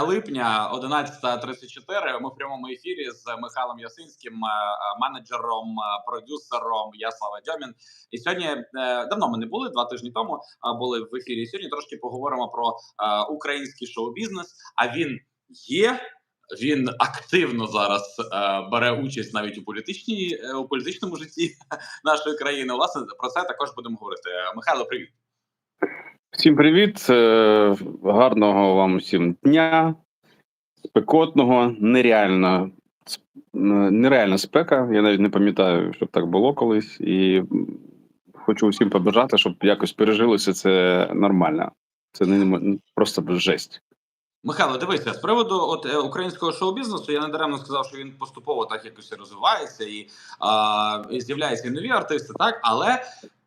липня, 11.34. Ми в прямому ефірі з Михайлом Ясинським, е, е, менеджером, е, продюсером. Я Слава Дьомін. І сьогодні давно ми не були два тижні тому. були в ефірі. Сьогодні трошки поговоримо про український шоу-бізнес. А він є. Він активно зараз е, бере участь навіть у політичній е, у політичному житті нашої країни. Власне про це також будемо говорити. Михайло, привіт. Всім привіт, е, гарного вам всім дня, спекотного, нереально, нереальна спека. Я навіть не пам'ятаю, щоб так було колись. І хочу усім побажати, щоб якось пережилося це нормально. Це не просто жесть. Михайло, дивися з приводу от е, українського шоу-бізнесу. Я недаремно сказав, що він поступово так якось розвивається і а, і з'являються нові артисти, так але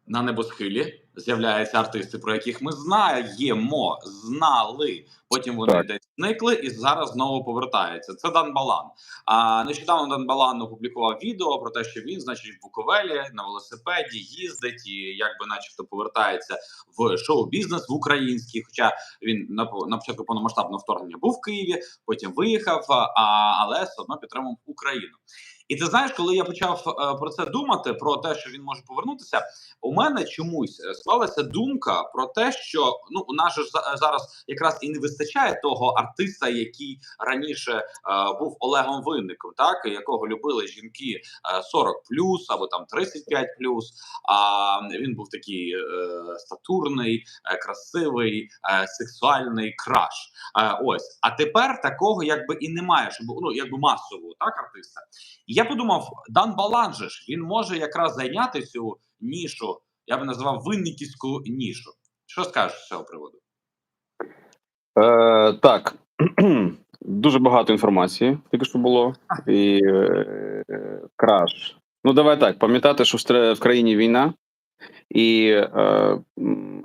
на небосхилі з'являються артисти, про яких ми знаємо, знали. Потім вони Так. десь зникли і зараз знову повертаються. Це Дан Балан. А нещодавно Дан Балан опублікував відео про те, що він, значить, в Буковелі на велосипеді їздить і якби, начебто, повертається в шоу-бізнес в український. Хоча він на на початку повномасштабного вторгнення був в Києві, потім виїхав, а, але все одно підтримував Україну. І ти знаєш, коли я почав е, про це думати, про те, що він може повернутися, у мене чомусь е, склалася думка про те, що ну у нас же за- зараз якраз і не вистачає того артиста, який раніше е, був Олегом Винником, так якого любили жінки е, 40 або там 35 А він був такий е, статурний, е, красивий, е, сексуальний краш. Е, ось, а тепер такого якби і немає, щоб ну якби масового так артиста. Я подумав, Дан Балан же ж він може якраз зайняти цю нішу, я би назвав винниківську нішу. Що скажеш з цього приводу? Е, так, дуже багато інформації тільки що було. І е, краш. Ну, давай так, пам'ятати, що в країні війна, і е,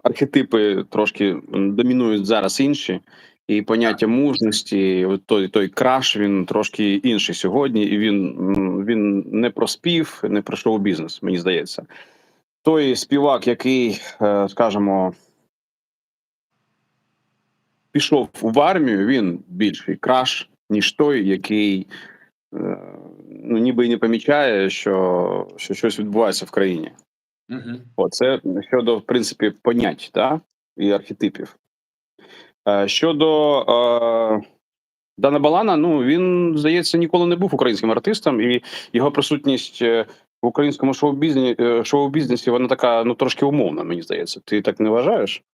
архетипи трошки домінують зараз інші. І поняття мужності, той той краш, він трошки інший сьогодні, і він, він не про спів, не про шоу-бізнес, мені здається. Той співак, який, е, скажімо, пішов в армію, він більший краш, ніж той, який е, ну, ніби і не помічає, що, що щось відбувається в країні. Угу. О, це щодо, в принципі, понять да? і архетипів. Е, щодо е, Дана Балана, ну він, здається, ніколи не був українським артистом, і його присутність е, в українському шоу-бізнесі, е, шоу-бізнесі вона така ну трошки умовна, мені здається. Ти так не вважаєш? Е,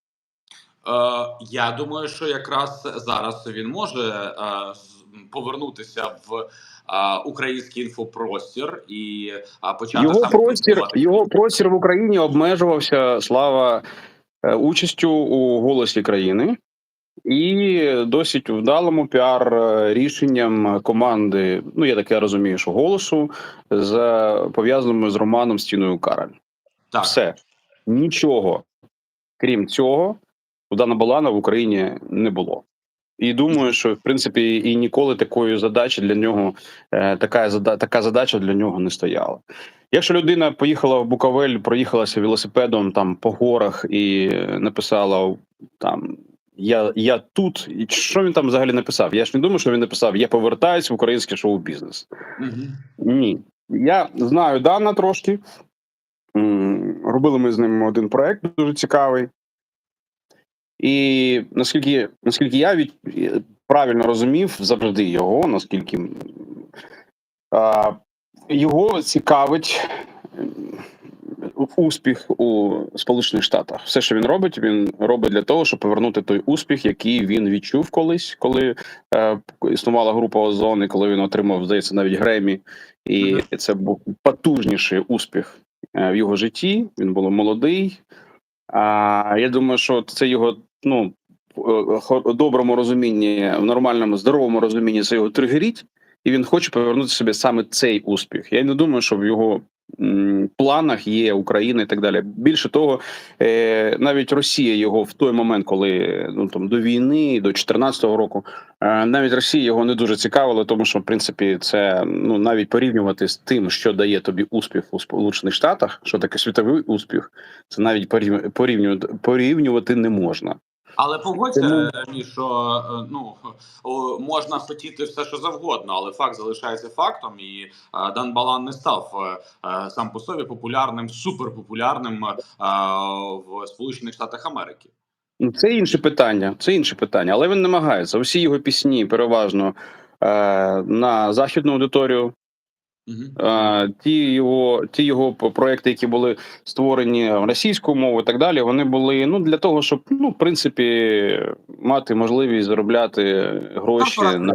я думаю, що якраз зараз він може е, повернутися в український інфопростір і почати Його саме простір, його простір в Україні обмежувався слава участю у голосі країни і досить вдалому піар е, рішенням команди. Ну я таке розумію, що голосу з пов'язаними з романом Стіною Кароль. Так. Все нічого крім цього, у Дана Балана в Україні не було. І думаю, що в принципі і ніколи такої задачі для нього е, така зада, така задача для нього не стояла. Якщо людина поїхала в Буковель, проїхалася велосипедом там по горах і написала там. Я я тут, і що він там взагалі написав? Я ж не думаю, що він написав Я повертаюсь в український шоу-бізнес. Мгм. Ні. Я знаю Дана трошки. Робили ми з ним один проект дуже цікавий. І наскільки, наскільки я від, правильно розумів завжди його, наскільки а, його цікавить успіх у Сполучених Штатах. Все, що він робить, він робить для того, щоб повернути той успіх, який він відчув колись, коли е, існувала група Озон, і коли він отримав, здається, навіть Гремі. І це був потужніший успіх е, в його житті. Він був молодий. А я думаю, що це його ну доброму розумінні, в нормальному, здоровому розумінні це його тригерить, і він хоче повернути собі саме цей успіх. Я не думаю, що в його планах є Україна і так далі. Більше того, е, навіть Росія його в той момент, коли ну там до війни, до 14-го року, е, навіть Росія його не дуже цікавила, тому що в принципі це ну навіть порівнювати з тим, що дає тобі успіх у Сполучених Штатах, що таке світовий успіх, це навіть порів- порівнювати, порівнювати не можна. Але погодься, Тому- е, що е, ну можна хотіти все, що завгодно, але факт залишається фактом, і е, Дан Балан не став е, сам по собі популярним, суперпопулярним в Сполучених Штатах Америки. Ну, Це інше питання. Це інше питання, але він намагається. Усі його пісні переважно на західну аудиторію. Ті його ті його проекти, які були створені російською мовою, і так далі, вони були ну для того, щоб ну в принципі мати можливість заробляти гроші на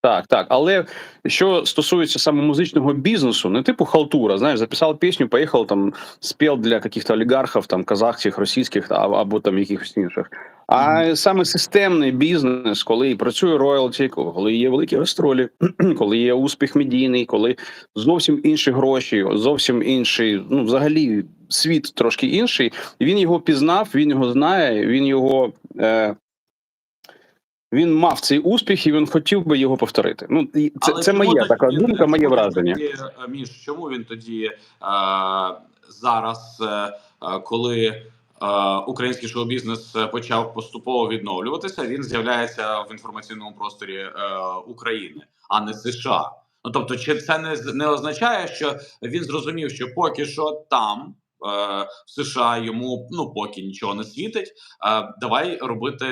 так, так. Але що стосується саме музичного бізнесу, не типу халтура, знаєш, записав пісню, поїхав там, спів для якихось олігархів, там казахських, російських або там якихось інших. А саме системний бізнес, коли працює роялті, коли є великі гастролі, коли є успіх медійний, коли зовсім інші гроші, зовсім інший, ну взагалі світ трошки інший. Він його пізнав, він його знає, він його. Е, він мав цей успіх, і він хотів би його повторити. Ну це, Але це моя тоді така він- думка, моє враження. Тоді, е, чому він тоді е, зараз, е, е, коли е, український шоу-бізнес почав поступово відновлюватися, він з'являється в інформаційному просторі е, України, а не США. Ну тобто, чи це не не означає, що він зрозумів, що поки що там. е, В США йому ну поки нічого не світить. Давай робити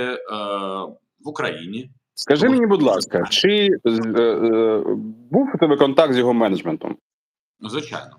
в Україні. Скажи мені, будь ласка, чи е, е, був у тебе контакт з його менеджментом? Ну, звичайно.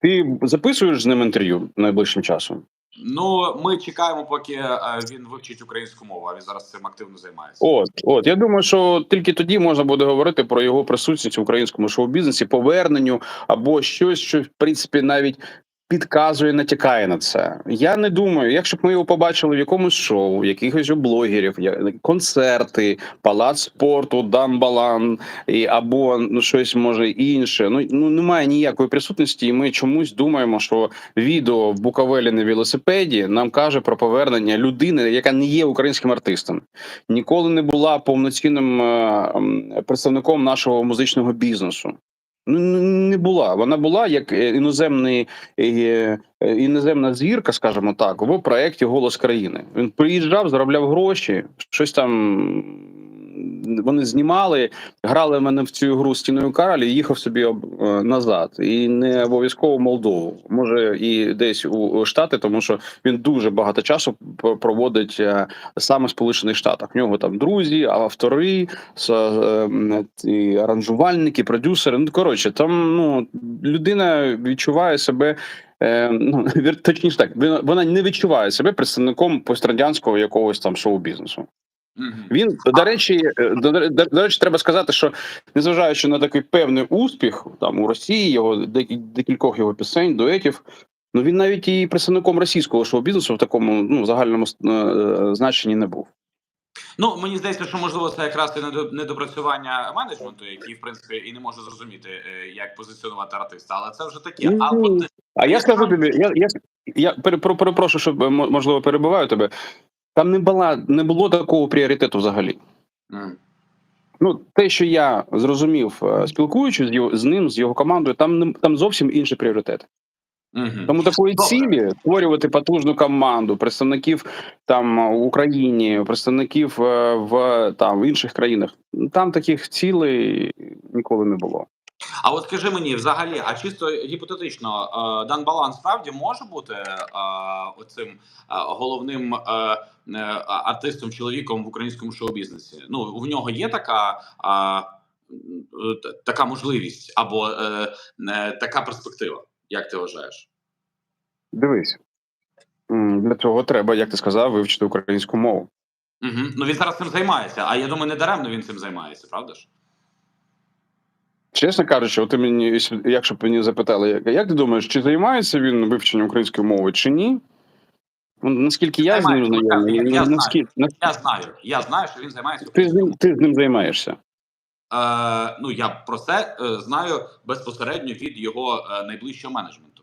Ти записуєш з ним інтерв'ю найближчим часом? Ну, ми чекаємо, поки е, він вивчить українську мову. А він зараз цим активно займається. От, от я думаю, що тільки тоді можна буде говорити про його присутність в українському шоу-бізнесі, поверненню або щось, що в принципі навіть підказує, натякає на це. Я не думаю, якщо б ми його побачили в якомусь шоу, якихось блогерів, концерти, палац спорту, Дамбалан і або ну щось може інше. Ну ну немає ніякої присутності, і ми чомусь думаємо, що відео в Буковелі на велосипеді нам каже про повернення людини, яка не є українським артистом ніколи не була повноцінним е, представником нашого музичного бізнесу. Ну не була. Вона була як е, іноземний е, е, іноземна звірка, скажімо так, в проєкті Голос країни. Він приїжджав, заробляв гроші, щось там. Вони знімали, грали мене в цю гру стіною Каролі, і їхав собі об- е, назад. І не обов'язково Молдову. Може, і десь у Штати, тому що він дуже багато часу проводить е, саме в Сполучених Штатах. В нього там друзі, автори, е, ці аранжувальники, продюсери. Ну коротше, там ну людина відчуває себе. Е, ну точніше так, вона не відчуває себе представником пострадянського якогось там шоу-бізнесу. Він до речі, е, до, до, до речі, треба сказати, що незважаючи на такий певний успіх там у Росії, його декі- декількох його пісень, дуетів. Ну він навіть і представником російського шоу-бізнесу в такому ну загальному е, значенні не був. Ну мені здається, що можливо це якраз і недо- недопрацювання менеджменту, який в принципі і не може зрозуміти, е, як позиціонувати артиста, але це вже таке. А от А я скажу тобі, я, я, я пере- про- перепрошую, що мо- можливо перебиваю тебе. Там не була не було такого пріоритету взагалі. М. Ну, те, що я зрозумів, е, спілкуючись з його з ним, з його командою, там не- там зовсім інші пріоритети. Мгм. Тому такої Добре. цілі створювати потужну команду представників там в Україні, представників е, в там в інших країнах. Там таких цілей ніколи не було. А от скажи мені, взагалі, а чисто гіпотетично, е, Дан Балан справді може бути е, оцим е, головним артистом, чоловіком в українському шоу-бізнесі? Ну в нього є така. Така можливість або така перспектива, як ти вважаєш? Дивись, для цього треба, як ти сказав, вивчити українську мову. Угу. Ну він зараз цим займається, а я думаю, не даремно він цим займається, правда ж? Чесно кажучи, от ти мені, якщо- б мені запитали, як, як ти думаєш, чи займається він вивченням української мови, чи ні? Ну, наскільки я з ним знайомий, я- я знаю. наскільки, на- Я знаю, я знаю, що він займається. ти, з ним, ти з ним займаєшся. Е, ну я про це е, знаю безпосередньо від його е, найближчого менеджменту.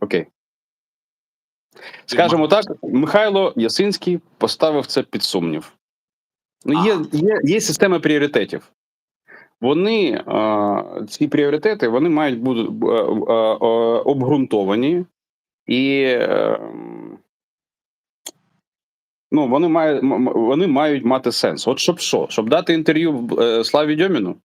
Окей. Скажемо так, Михайло Ясинський поставив це під сумнів. Ну, є, є, є система пріоритетів. Вони, ці пріоритети, вони мають бути е, е, е, обґрунтовані і е, Ну вони мають вони мають мати сенс. От щоб що? Щоб дати інтерв'ю Славі Дьоміну?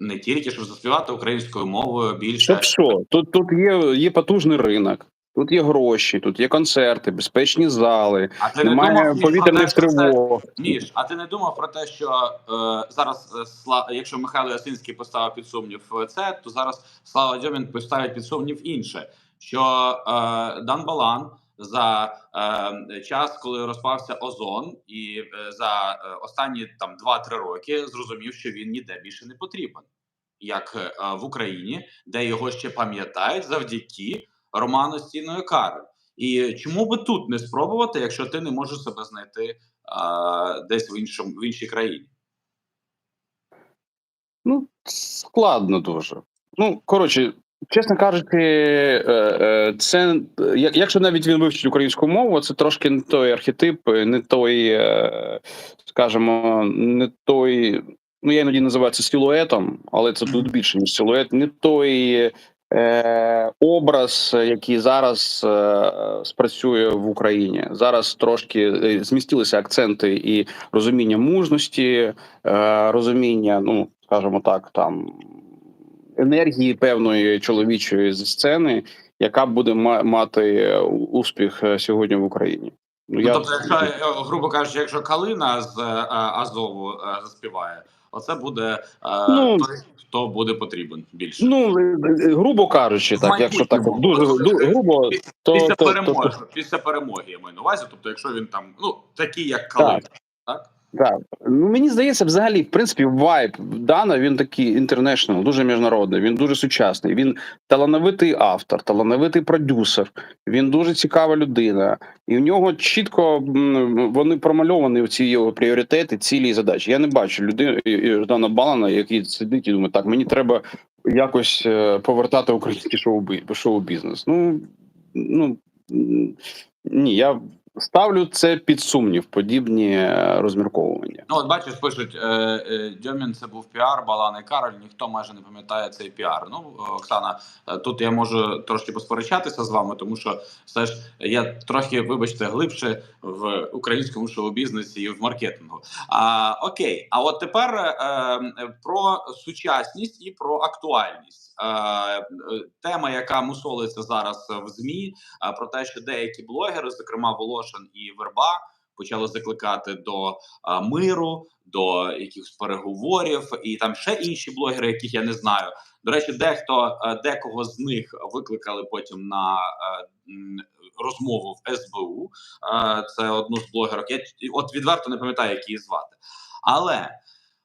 Не тільки щоб заспівати українською мовою більше. Щоб що? Тут тут є, є потужний ринок, тут є гроші, тут є концерти, безпечні зали, А ти не думав, повітряних це- тривог. Міш, а ти не думав про те, що е, зараз е, Сла... якщо Михайло Ясинський поставив під сумнів це, то зараз Слава Дьомін поставить під сумнів інше, що е, Дан Балан за е, час, коли розпався озон, і е, за е, останні там 2-3 роки зрозумів, що він ніде більше не потрібен, як е, в Україні, де його ще пам'ятають завдяки Роману Стіною Кари. І чому би тут не спробувати, якщо ти не можеш себе знайти а, десь в іншому в іншій країні? Ну, складно дуже. Ну, коротше, чесно кажучи, е, е, це якщо навіть він вивчить українську мову, це трошки не той архетип, не той, е, скажімо, не той. Ну, я іноді називаю це силуетом, але це тут більше, ніж силует, не той е, образ, який зараз е, спрацює в Україні. Зараз трошки е, змістилися акценти і розуміння мужності, е, розуміння, ну скажімо так, там енергії певної чоловічої зі сцени, яка буде мати успіх сьогодні в Україні. Ну, тобто, якщо грубо кажучи, якщо Калина з Азову заспіває, оце буде Ну, той, хто буде потрібен більше. ну е, е, грубо кажучи, так, якщо так дуже грубо, після, то, після то, то, перемоги, то, після перемоги я маю на увазі. Тобто, якщо він там ну такий, як Калина, так? Так, ну мені здається, взагалі, в принципі, вайб Дана він такий інтернешнл, дуже міжнародний. Він дуже сучасний. Він талановитий автор, талановитий продюсер. Він дуже цікава людина, і в нього чітко вони промальовані в ці його пріоритети, цілі і задачі. Я не бачу людини Дана Балана, який сидить і думає, так мені треба якось е, повертати український шоу шоу-бізнес. Ну ну ні, я ставлю це під сумнів, подібні е, розмірковування. Ну, от бачиш, пишуть е, е, Дьомін це був піар, Балан і Кароль. Ніхто майже не пам'ятає цей піар. Ну, Оксана, тут я можу трошки посперечатися з вами, тому що все ж я трохи, вибачте, глибше в українському шоу-бізнесі і в маркетингу. А, окей, а от тепер е, про сучасність і про актуальність. Тема, яка мусолиться зараз в змі, про те, що деякі блогери, зокрема Волошин і Верба, почали закликати до а, миру, до якихось переговорів, і там ще інші блогери, яких я не знаю. До речі, дехто е, декого з них викликали потім на е, м, розмову в СБУ. Е, Це одну з блогерок. Я от відверто не пам'ятаю, як її звати. Але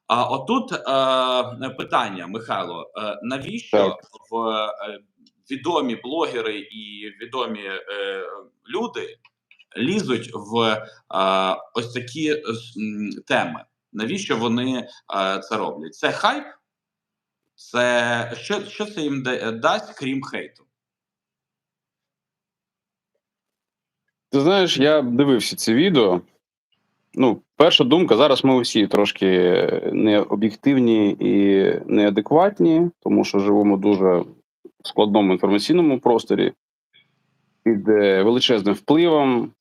а, отут е, питання, Михайло: е, навіщо Так. в е, відомі блогери і відомі е, люди лізуть в е, ось такі е, теми. Навіщо вони е, це роблять? Це хайп? Це що, що це їм да- дасть, крім хейту? Ти знаєш, я дивився це відео. Ну, перша думка, зараз ми усі трошки необ'єктивні і неадекватні, тому що живемо дуже складному інформаційному просторі під величезним впливом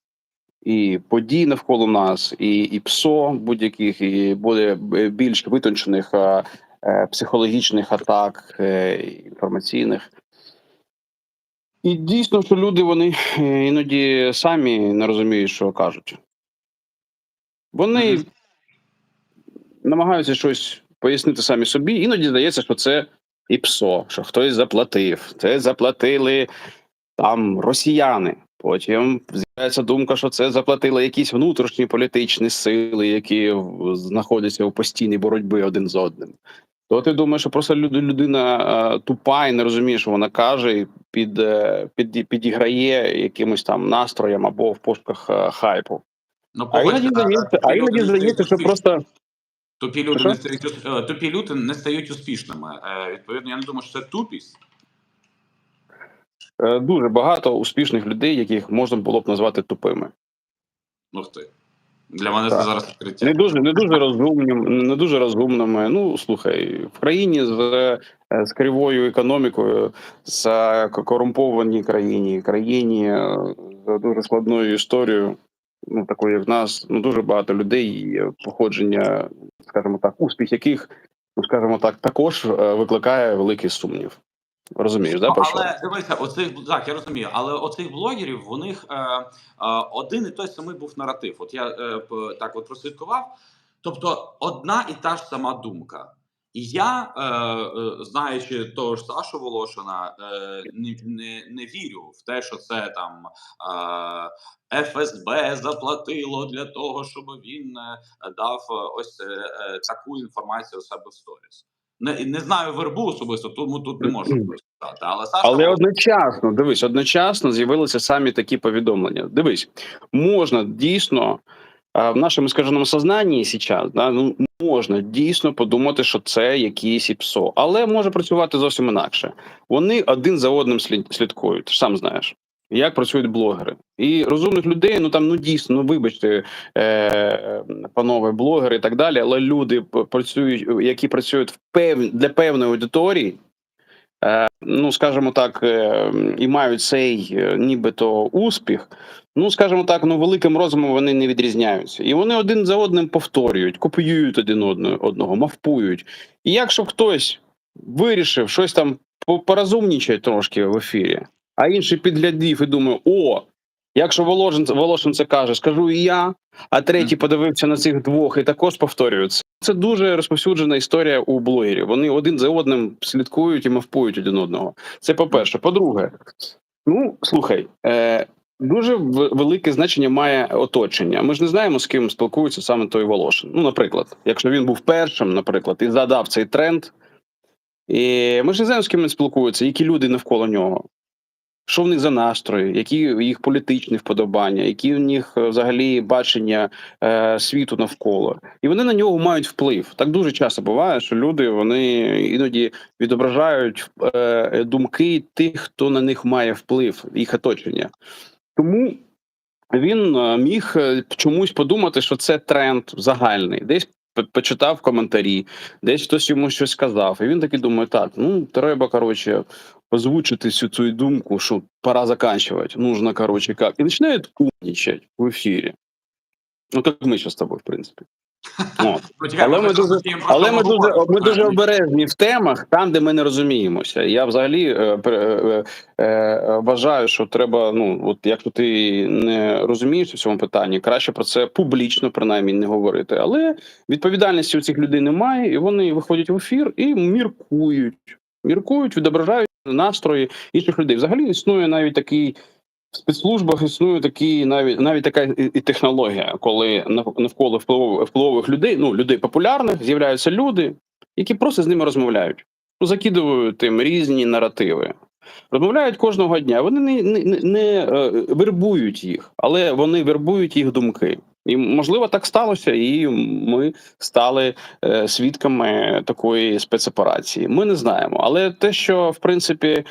і подій навколо нас, і, і ПСО будь-яких, і буде більш витончених а, е, психологічних атак е, інформаційних. І дійсно, що люди вони е, іноді самі не розуміють, що кажуть. Вони Мгм. намагаються щось пояснити самі собі. Іноді здається, що це і ПСО, що хтось заплатив. Це заплатили там росіяни. Потім з'являється думка, що це заплатили якісь внутрішні політичні сили, які знаходяться у постійній боротьбі один з одним. То ти думаєш, що просто люд- людина тупа і не розуміє, що вона каже, і під, е, під, підіграє якимось там настроєм або в пошуках е, хайпу. Ну, А іноді здається, а іноді здається, що просто тупі люди не стають е, тупі люди не стають успішними. Відповідно, я не думаю, що це тупість. Е, дуже багато успішних людей, яких можна було б назвати тупими. Ну ти. Для мене Так. це зараз відкриття. Не дуже, не дуже розумним, не дуже розумними. Ну слухай, в країні з, е, з кривою економікою, з е, корумпованій країні, країні з дуже складною історією. ну такої як в нас, ну дуже багато людей походження, скажімо так, успіх яких, ну скажімо так, також викликає великий сумнів. Розумієш, да, Ну, про що? але дивися, оцих так, я розумію, але оцих блогерів у них е, е, один і той самий був наратив. От я е, так от прослідкував. Тобто, одна і та ж сама думка. І я, е, е, знаючи того ж Сашу Волошина, е, не, не, не вірю в те, що це там е, ФСБ заплатило для того, щоб він е, дав е, ось е, е, таку інформацію у себе в сторіс. Не, не знаю вербу особисто, тому тут не можу сказати. Але Саша Але одночасно, дивись, одночасно з'явилися самі такі повідомлення. Дивись, можна дійсно в нашому скаженому сознанні зараз, да, ну можна дійсно подумати, що це якісь ІПСО, але може працювати зовсім інакше. Вони один за одним слід, слідкують. Ти ж сам знаєш. Як працюють блогери і розумних людей, ну там ну дійсно, ну вибачте, е, панове блогери і так далі, але люди працюють, які працюють в пев... для певної аудиторії, е, ну скажімо так, е, і мають цей е, нібито успіх. Ну, скажімо так, ну великим розумом вони не відрізняються, і вони один за одним повторюють, копіюють один одного, мавпують. І якщо хтось вирішив щось там по- трошки в ефірі, а інший підглядів і думає: о, якщо Волошин, Волошин це каже, скажу і я. А третій подивився на цих двох і також повторюється. Це дуже розповсюджена історія у блогерів. Вони один за одним слідкують і мавпують один одного. Це по-перше. По-друге, ну слухай, е, дуже велике значення має оточення. Ми ж не знаємо, з ким спілкується саме той Волошин. Ну, наприклад, якщо він був першим, наприклад, і задав цей тренд, і ми ж не знаємо, з ким він спілкується, які люди навколо нього. Що в них за настрої, які їх політичні вподобання, які в них е, взагалі бачення е, світу навколо, і вони на нього мають вплив. Так дуже часто буває, що люди вони іноді відображають е, думки тих, хто на них має вплив, їх оточення. Тому він е, міг е, чомусь подумати, що це тренд загальний. Десь почитав коментарі, десь хтось йому щось сказав. І він такий думає: так, ну треба коротше озвучити всю цю думку, що пора заканчивать, нужно, короче, как. І починає умнічать в ефірі. Ну, як ми зараз з тобою, в принципі. От. Ну, Але ми дуже, але ми дуже, ми дуже обережні в темах, там, де ми не розуміємося. Я взагалі е, е, е, вважаю, що треба. Ну, от якщо ти не розумієшся в цьому питанні, краще про це публічно принаймні не говорити. Але відповідальності у цих людей немає, і вони виходять в ефір і міркують. Міркують, відображають настрої інших людей. Взагалі існує навіть такий. В спецслужбах існує такі навіть навіть така і, технологія, коли нав- навколо впливових, впливових людей, ну людей популярних, з'являються люди, які просто з ними розмовляють, ну, закидують їм різні наративи. Розмовляють кожного дня. Вони не, не, не, не е, вербують їх, але вони вербують їх думки. І можливо так сталося, і ми стали е, свідками такої спецоперації. Ми не знаємо. Але те, що в принципі.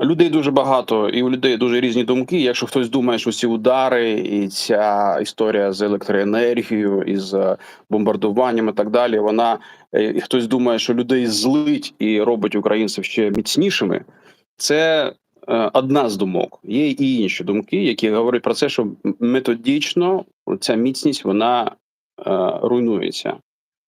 Людей дуже багато, і у людей дуже різні думки. Якщо хтось думає, що ці удари і ця історія з електроенергією і з бомбардуванням і так далі, вона е, і хтось думає, що людей злить і робить українців ще міцнішими. Це е, одна з думок. Є і інші думки, які говорять про це, що методично ця міцність вона е, руйнується.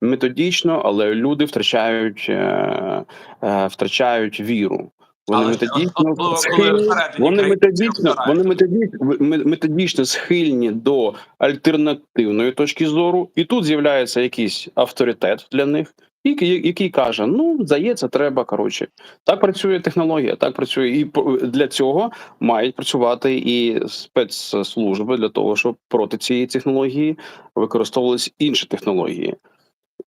Методично, але люди втрачають, е, е, втрачають віру. Вони Але ж методично схильні, вони країни методично, вони методично, ме- методично схильні до альтернативної точки зору, і тут з'являється якийсь авторитет для них, який, який каже: ну здається, треба коротше. Так працює технологія, так працює, і для цього мають працювати і спецслужби для того, щоб проти цієї технології використовувалися інші технології.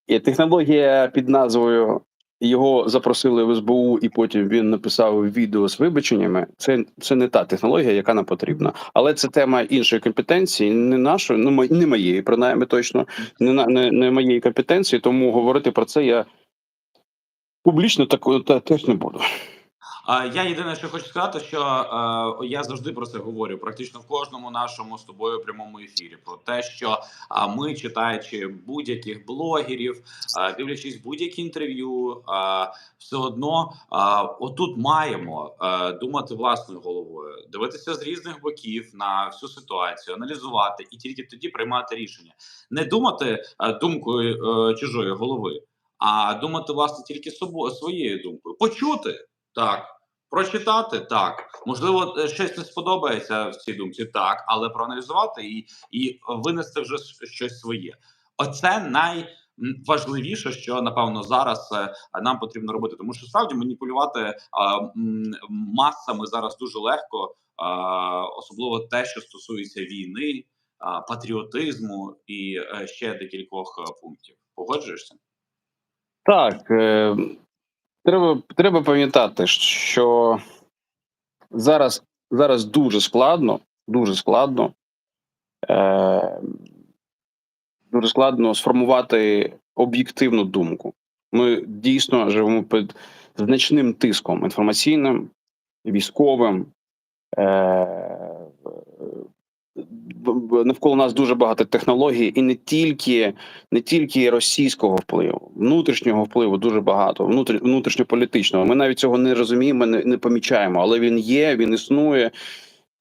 І технологія під назвою його запросили в СБУ, і потім він написав відео з вибаченнями. Це, це не та технологія, яка нам потрібна. Але це тема іншої компетенції, не нашої, ну не моєї, принаймні точно, не, не, не моєї компетенції. Тому говорити про це я публічно так, та, теж не буду. Я єдине, що хочу сказати, що е, я завжди про це говорю, практично в кожному нашому з тобою прямому ефірі. Про те, що ми, читаючи будь-яких блогерів, дивлячись будь-які інтерв'ю, все одно отут маємо думати власною головою, дивитися з різних боків на всю ситуацію, аналізувати і тільки тоді приймати рішення, не думати думкою е, чужої голови. А думати власне тільки собою своєю думкою, почути так, прочитати так. Можливо, е, щось не сподобається в цій думці, так, але проаналізувати і, і винести вже щось своє. Оце найважливіше, що напевно зараз е, нам потрібно робити, тому що справді маніпулювати а, м, масами зараз дуже легко, а, особливо те, що стосується війни, а, патріотизму і е, ще декількох е, пунктів. Погоджуєшся? Так, е, треба, треба пам'ятати, що зараз, зараз дуже складно, дуже складно, е, дуже складно сформувати об'єктивну думку. Ми дійсно живемо під значним тиском інформаційним, військовим. Е, навколо нас дуже багато технологій, і не тільки не тільки російського впливу, внутрішнього впливу дуже багато, внутрі, внутрішньополітичного. Ми навіть цього не розуміємо, не, не помічаємо, але він є, він існує.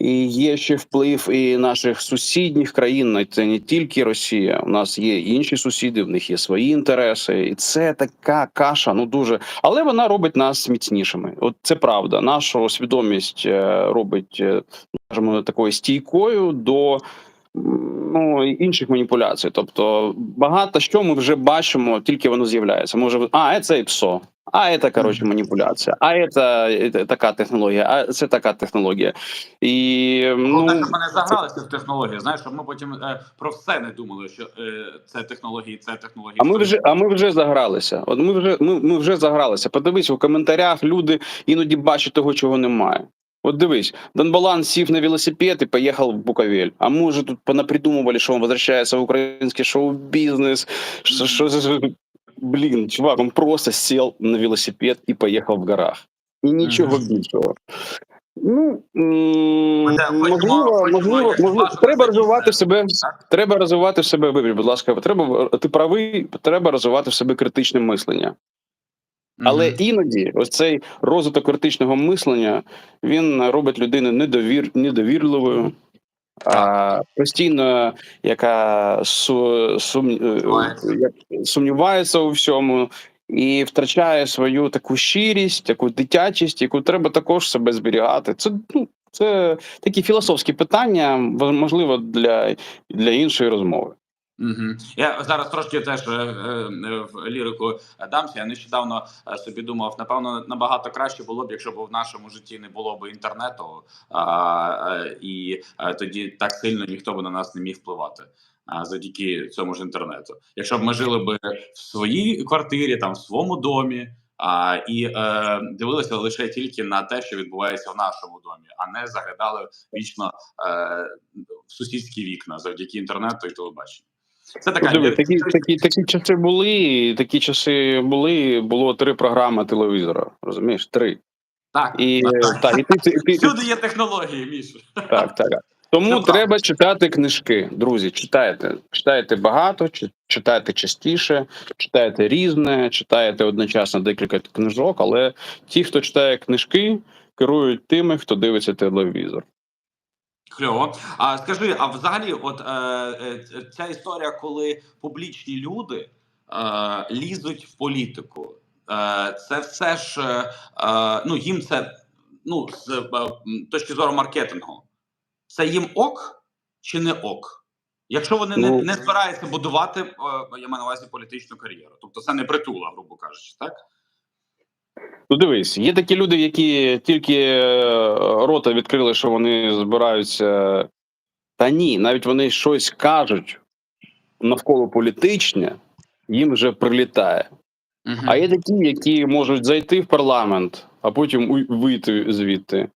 І є ще вплив і наших сусідніх країн. на Це не тільки Росія. У нас є інші сусіди, в них є свої інтереси, і це така каша. Ну дуже, але вона робить нас міцнішими. От це правда. Нашу свідомість е, робить е, скажімо, такою стійкою до ну, інших маніпуляцій. Тобто багато що ми вже бачимо, тільки воно з'являється. Може, а це і ПСО. А це, коротше, маніпуляція, а це, це така технологія, а це така технологія. І Ну, ну, так, щоб ми не загралися в технології, знаєш, щоб ми потім е, про все не думали, що е, це технології, це технології. а ми вже, а ми вже загралися. От ми вже ми, ми вже загралися. Подивись у коментарях, люди іноді бачать того, чого немає. От дивись, Донбалан сів на велосипед і поїхав в Буковель. А ми вже тут понапридумували, що він возвращається в український шоу-бізнес. Що, що, що, блін, чувак, він просто сів на велосипед і поїхав в горах. І нічого Мгм. більшого. Ну, можливо, можливо, можливо, треба розвивати себе. Треба розвивати в себе. Вибір, будь ласка, треба ти правий, треба розвивати в себе критичне мислення. Але іноді ось цей розвиток критичного мислення він робить людину недовір, недовірливою, а, постійно, яка су, сум, е, Сумнівається. сумнівається у всьому і втрачає свою таку щирість, таку дитячість, яку треба також себе зберігати. Це ну. Це такі філософські питання, можливо, для, для іншої розмови. Угу. Я зараз трошки теж е, е, в лірику дамся. Я нещодавно е, собі думав, напевно, набагато краще було б, якщо б в нашому житті не було б інтернету, е, і е, тоді так сильно ніхто б на нас не міг впливати. А завдяки цьому ж інтернету, якщо б ми жили б в своїй квартирі, там в своєму домі, а, і е, дивилися лише тільки на те, що відбувається в нашому домі, а не заглядали вічно е, в сусідські вікна завдяки інтернету і телебаченню. Це така Диви, такі, такі, такі часи були, такі часи були. Було три програми телевізора. Розумієш? Три. так, І так. так, і ти, ти, всюди є технології, Міш. так, так. Тому Це правда. треба читати книжки, друзі. Читайте, читайте багато, читайте частіше, читайте різне, читайте одночасно декілька книжок. Але ті, хто читає книжки, керують тими, хто дивиться телевізор. Кльово. А скажи, а взагалі, от е, е, ця історія, коли публічні люди е, лізуть в політику, е, це все ж е, е, ну їм це ну з е, точки зору маркетингу, це їм ок чи не ок? Якщо вони не, Ну. не збираються будувати, е, я маю на увазі політичну кар'єру, тобто це не притула, грубо кажучи, так? Ну, дивись, є такі люди, які тільки е, рота відкрили, що вони збираються. Та ні, навіть вони щось кажуть навколо політичне, їм вже прилітає. Угу. А є такі, які можуть зайти в парламент, а потім вийти звідти.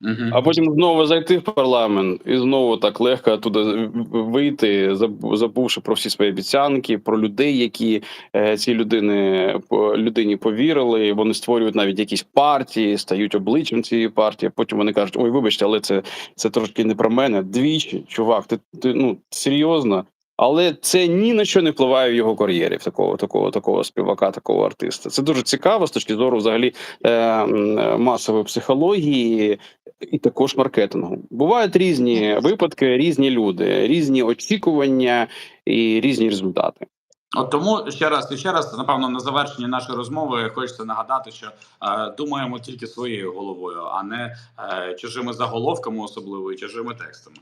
Мгм. А потім знову зайти в парламент і знову так легко туди вийти, забу- забувши про всі свої обіцянки, про людей, які е, ці людини людині повірили. Вони створюють навіть якісь партії, стають обличчям цієї партії. Потім вони кажуть: ой, вибачте, але це, це трошки не про мене. Двічі, чувак, ти, ти ну серйозно. Але це ні на що не впливає в його кар'єрі, в такого, такого, такого співака, такого артиста. Це дуже цікаво з точки зору взагалі е, масової психології і також маркетингу. Бувають різні випадки, різні люди, різні очікування і різні результати. От тому ще раз і ще раз, напевно, на завершенні нашої розмови хочеться нагадати, що е, думаємо тільки своєю головою, а не е, чужими заголовками, особливо чужими текстами.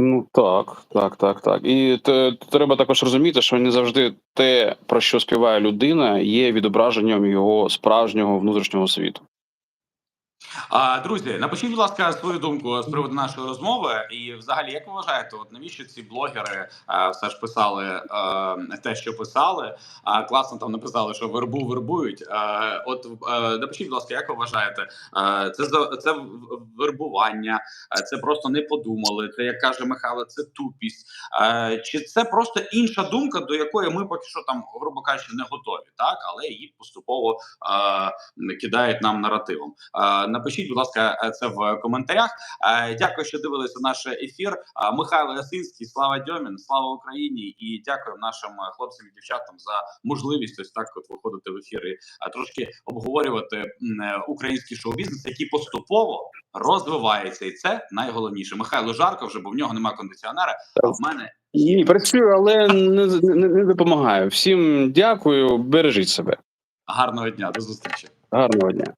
Ну так, так, так, так. І те, треба також розуміти, що не завжди те, про що співає людина, є відображенням його справжнього внутрішнього світу. Друзі, напишіть, будь ласка, свою думку з приводу нашої розмови. І, взагалі, як ви вважаєте, от навіщо ці блогери все ж писали те, що писали? А класно там написали, що вербу вербують. От напишіть, будь ласка, як ви вважаєте, це це вербування, це просто не подумали. Це як каже Михайло, це тупість. Чи це просто інша думка, до якої ми поки що там, грубо кажучи, не готові, так але її поступово кидають нам наративом. Напишіть, будь ласка, е, це в коментарях. Е, Дякую, що дивилися наш ефір. Е, Михайло Ясинський, слава Дьомін, слава Україні, і дякую нашим хлопцям і дівчатам за можливість ось так от виходити в ефіри, а трошки обговорювати український шоу-бізнес, який поступово розвивається, і це найголовніше. Михайло жарко вже, бо в нього немає кондиціонера. А в мене Ні, працюю, але не, не, не допомагаю. Всім дякую, бережіть себе. гарного дня. До зустрічі. Гарного дня.